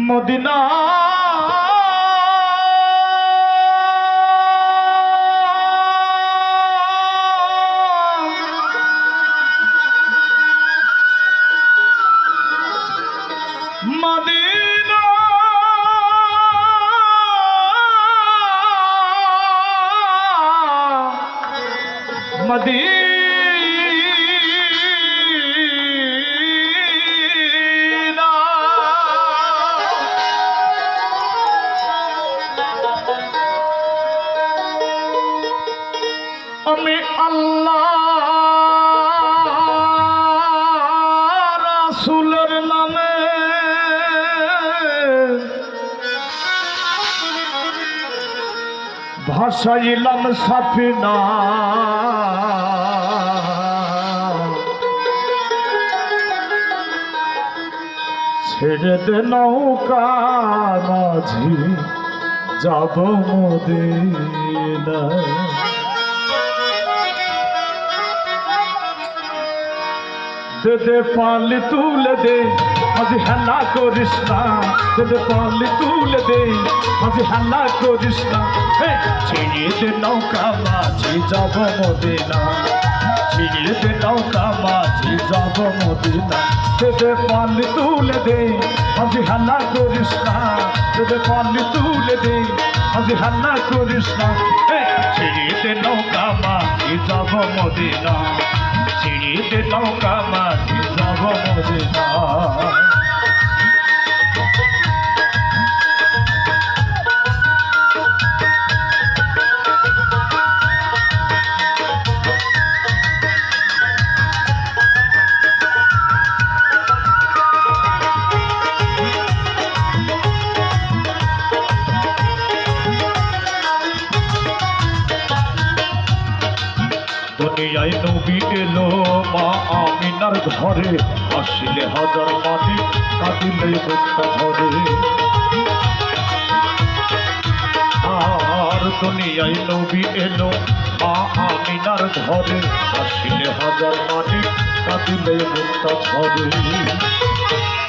Medina আমি আল্লাহ রাসূলের নামে ভাসাইলাম সাফিনা। ছেড়ে দে নৌকা মাঝি যাব মদিনা দে দে পালি তুলে দে মাঝে হেলা করিস না। দে দে পালি তুলে দে মাঝে হেলা করিস না। হে, দে নৌকা মাঝি যাব মদিনা। ছিড়িয়ে দে নৌকা মাঝি যাব মদিনা। দে দে পালি তুলে দে মাঝে হেলা করিস না। দে দে পালি তুলে দে মাঝে হেলা করিস না। হে, দে নৌকা মাঝি যাব মদিনা। ছিড়িতে নৌকা মাঝি যাব মদিনা দুনিয়ায় নবী এলো মা আমিনার ঘরে। আসিলে হাজার মাটি কাঁদিলে বুকটা ঝরে আর দুনিয়ায় নবী এলো মা আমিনার ঘরে। আসিলে হাজার মাটি কাঁদিলে বুকটা ঝরে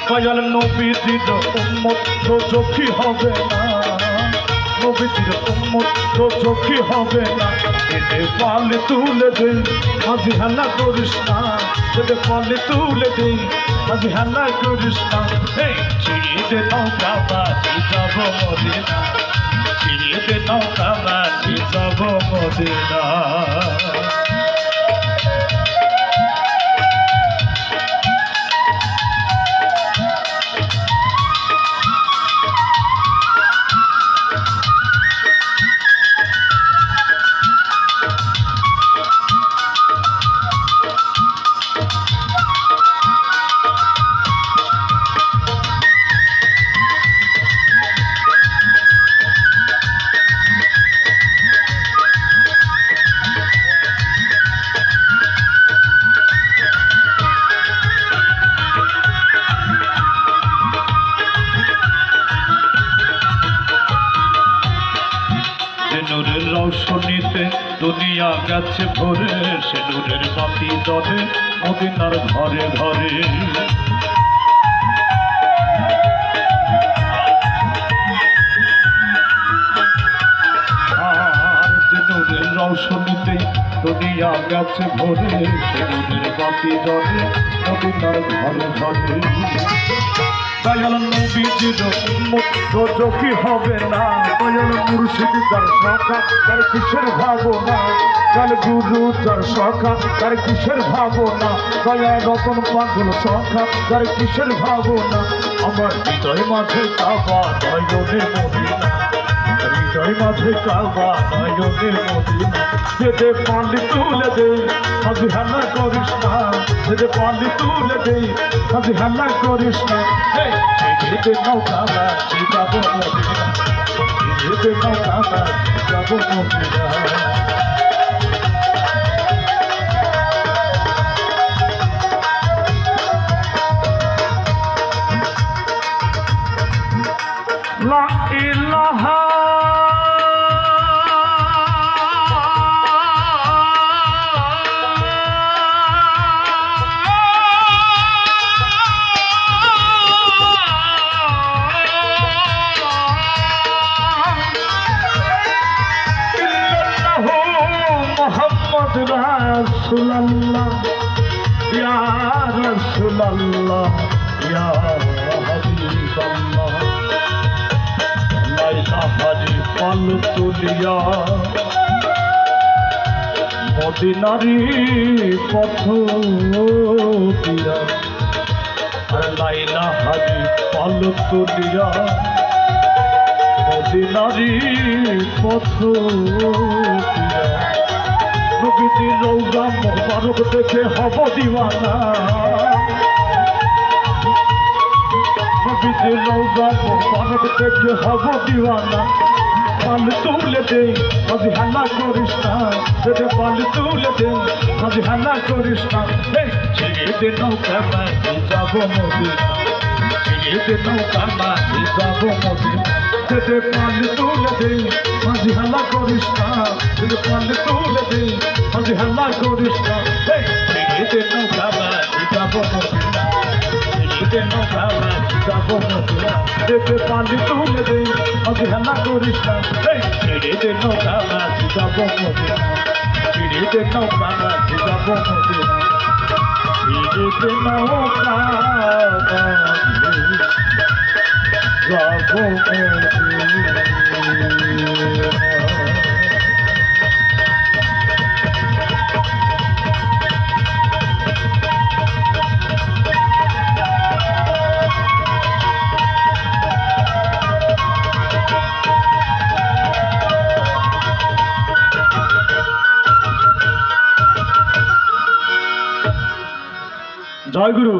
কয়াল নবীজির উম্মত তো চোখী হবে না। নবীজির উম্মত তো চোখে হবে না। এতে পালে তুলে দে আজ হাল্লা করিস না। এতে পালে তুলে দে আজ হাল্লা করিস না। এই ছিড়িয়ে নৌকা, বাজি যাব মদিনা। ছিড়িয়ে দে নৌকা, বাজি যাব মদিনা। গেছে ভরে, সে নূরের বাতি জলে মদিনার ঘরে ঘরে। নূরের দুনিয়া গেছে ভরে, সে নূরের বাতি জলে মদিনার ঘরে ঘরে। দয়াল নবীজির উম্মত চোখি হবে না। দয়াল মুর্শিদ যার সখা, তার কিসের ভাবনা? কাল গুরু যার সখা, তার কিসের ভাবনা? দয়া রতন পাগল সখা, তার কিসের ভাবনা? আমার হৃদয় মাঝে কাবা নয়নের মদিনা। হৃদয় মাঝে কাবা নয়নের মদিনা। যেতে পান্ডি তুলে দেই আজ হাল্লা করিস না। যেতে পান্ডি তুলে দেই আজ হাল্লা করিস না। যেতে নৌকা যাব যেতে নৌকা যাব রসুল্লাহ ইয়া রসুল্লাহ ইয়া হাবিবাল্লাহ। নাই সাহারি পান তুলিয়া মদিনারি পথ পিয়া লাইলা হারি পাল তুলিয়া মদিনারি পথ পিয়া নবীজি রৌজা মোবারক দেখে হব দিওয়ানা। নবীজি রৌজা মোবারক দেখে হব দিওয়ানা। পাল তুলে দে আজ হানা করিস না। রে পাল তুলে দে আজ হানা করিস না। ছেড়ে দে নৌকা, মাঝি যাব মদিনা ছেড়ে দে নৌকা, মাঝি যাব মদিনা রে পাল তুলে দে মাঝি হানা করিস না। রে পাল তুলে দে মাঝি হানা করিস না। দে নৌকা যাব মদিনা ছেড়ে দে নৌকা মাঝি যাব মদিনা রে পাল তুলে দে মাঝি হানা করিস না। দে নৌকা মাঝি যাব মদিনা ছেড়ে নৌকা মাঝি যাব মদিনা ছেড়ে নৌকা যাব জয় গুরু